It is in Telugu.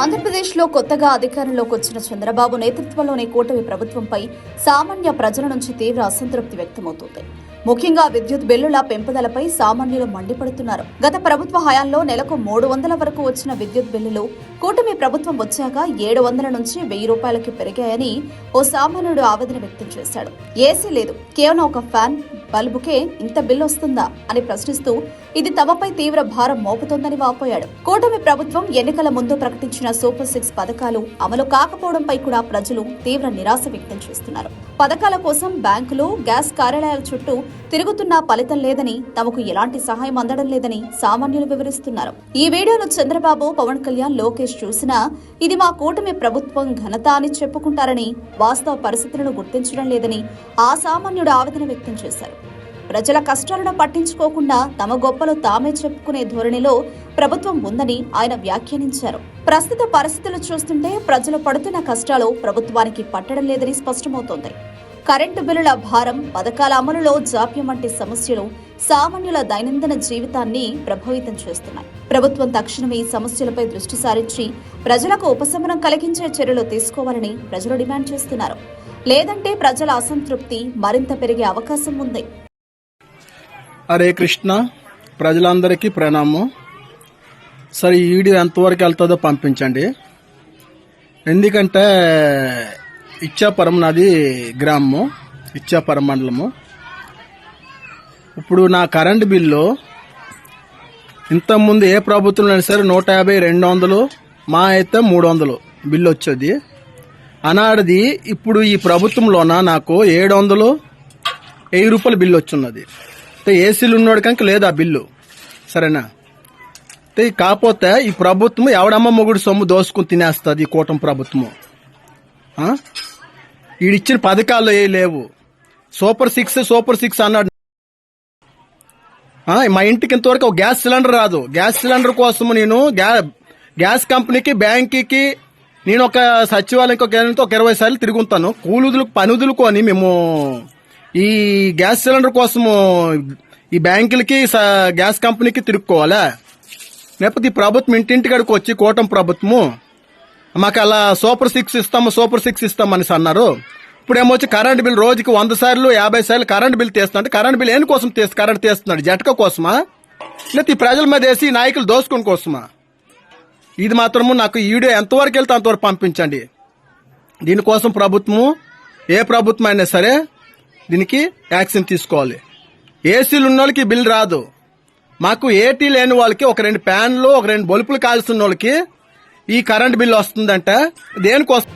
ఆంధ్రప్రదేశ్లో కొత్తగా అధికారంలోకి వచ్చిన చంద్రబాబు నేతృత్వంలోని కూటమి ప్రభుత్వంపై సామాన్య ప్రజల నుంచి తీవ్ర అసంతృప్తి వ్యక్తమవుతోంది. ముఖ్యంగా విద్యుత్ బిల్లుల పెంపుదలపై సామాన్యులు మండిపడుతున్నారు. గత ప్రభుత్వ హయాంలో నెలకు మూడు వందల వరకు వచ్చిన విద్యుత్ బిల్లులు కూటమి ప్రభుత్వం వచ్చాక ఏడు వందల నుంచి వెయ్యి రూపాయలకి పెరిగాయని ఓ సామాన్యుడు ఆవేదన వ్యక్తం చేశాడు. ఏసీ లేదు. కేవలం ఒక ఫ్యాన్ బల్బుకే ఇంత బిల్లు వస్తుందా అని ప్రశ్నిస్తూ ఇది తమపై తీవ్ర భారం మోపుతోందని వాపోయాడు. కూటమి ప్రభుత్వం ఎన్నికల ముందు ప్రకటించిన సూపర్ సిక్స్ పథకాలు అమలు కాకపోవడంపై కూడా ప్రజలు తీవ్ర నిరాశ వ్యక్తం చేస్తున్నారు. పథకాల కోసం బ్యాంకులు గ్యాస్ కార్యాలయాల చుట్టూ తిరుగుతున్నా ఫలితం లేదని తమకు ఎలాంటి సహాయం అందడం లేదని సామాన్యులు వివరిస్తున్నారు. ఈ వీడియోను చంద్రబాబు పవన్ కళ్యాణ్ లోకేష్ చూసినా ఇది మా కూటమి ప్రభుత్వం ఘనత అని చెప్పుకుంటారని వాస్తవ పరిస్థితులను గుర్తించడం లేదని ఆ సామాన్యుడు ఆవేదన వ్యక్తం చేశారు. ప్రజల కష్టాలను పట్టించుకోకుండా తమ గొప్పలు తామే చెప్పుకునే ధోరణిలో ప్రభుత్వం ఉందని ఆయన వ్యాఖ్యానించారు. ప్రస్తుత పరిస్థితులు చూస్తుంటే ప్రజలు పడుతున్న కష్టాలు ప్రభుత్వానికి పట్టడం లేదని స్పష్టమవుతోంది. కరెంటు బిల్లుల భారం పథకాల అమలులో జాప్యం వంటి సమస్యలు సామాన్యుల దైనందిన జీవితాన్ని ప్రభావితం చేస్తున్నాయి. ప్రభుత్వం తక్షణమే ఈ సమస్యలపై దృష్టి సారించి ప్రజలకు ఉపశమనం కలిగించే చర్యలు తీసుకోవాలని ప్రజలు డిమాండ్ చేస్తున్నారు. లేదంటే ప్రజల అసంతృప్తి మరింత పెరిగే అవకాశం ఉంది. హరే కృష్ణ ప్రజలందరికీ ప్రణామం. సరే ఈ వీడియో ఎంతవరకు వెళ్తుందో పంపించండి. ఎందుకంటే ఇచ్చాపురం నాది గ్రామము ఇచ్చాపురం మండలము. ఇప్పుడు నా కరెంటు బిల్లు ఇంతకుముందు ఏ ప్రభుత్వం అయినా సరే నూట యాభై రెండు వందలు మా అయితే మూడు వందలు బిల్లు వచ్చేది. అనాడిది ఇప్పుడు ఈ ప్రభుత్వంలోన నాకు ఏడు వందలు వెయ్యి రూపాయలు బిల్లు వచ్చున్నది అంటే ఏసీలు ఉన్నాడు కనుక లేదు ఆ బిల్లు. సరేనా? అయితే కాకపోతే ఈ ప్రభుత్వం ఎవడమ్మ మొగుడు సొమ్ము దోసుకుని తినేస్తుంది ఈ కూటమి ప్రభుత్వము? ఈడిచ్చిన పథకాలు ఏ లేవు. సూపర్ సిక్స్ సూపర్ సిక్స్ అన్నాడు. మా ఇంటికి ఇంతవరకు ఒక గ్యాస్ సిలిండర్ రాదు. గ్యాస్ సిలిండర్ కోసం నేను గ్యా- గ్యాస్ కంపెనీకి బ్యాంకుకి నేను ఒక సచివాలయం ఒక ఒక ఇరవై సార్లు తిరుగుతాను కూలుదులు పనుదులుకొని మేము ఈ గ్యాస్ సిలిండర్ కోసము ఈ బ్యాంకులకి గ్యాస్ కంపెనీకి తిరుక్కోవాలా? లేకపోతే ఈ ప్రభుత్వం ఇంటింటికాడికి వచ్చి కూటమి ప్రభుత్వము మాకు అలా సూపర్ సిక్స్ ఇస్తాము సూపర్ సిక్స్ ఇస్తామని అన్నారు. ఇప్పుడు ఏమొచ్చి కరెంట్ బిల్ రోజుకి వంద సార్లు యాభై సార్లు కరెంట్ బిల్ తీస్తున్నాడు. కరెంట్ బిల్ ఏం కోసం తీసు కరెంట్ తీస్తున్నాడు? జటక కోసమా? లేకపోతే ఈ ప్రజల మీద వేసి నాయకులు దోసుకుని కోసమా? ఇది మాత్రము నాకు ఈ వీడియో ఎంతవరకు వెళ్తే అంతవరకు పంపించండి. దీనికోసం ప్రభుత్వము ఏ ప్రభుత్వం అయినా సరే దీనికి యాక్షన్ తీసుకోవాలి. ఏసీలు ఉన్న వాళ్ళకి బిల్ రాదు. మాకు ఏటీ లేని వాళ్ళకి ఒక రెండు ఫ్యాన్లు ఒక రెండు బల్బులు కాల్సిన వాళ్ళకి ఈ కరెంట్ బిల్ వస్తుందంట దేనికోసం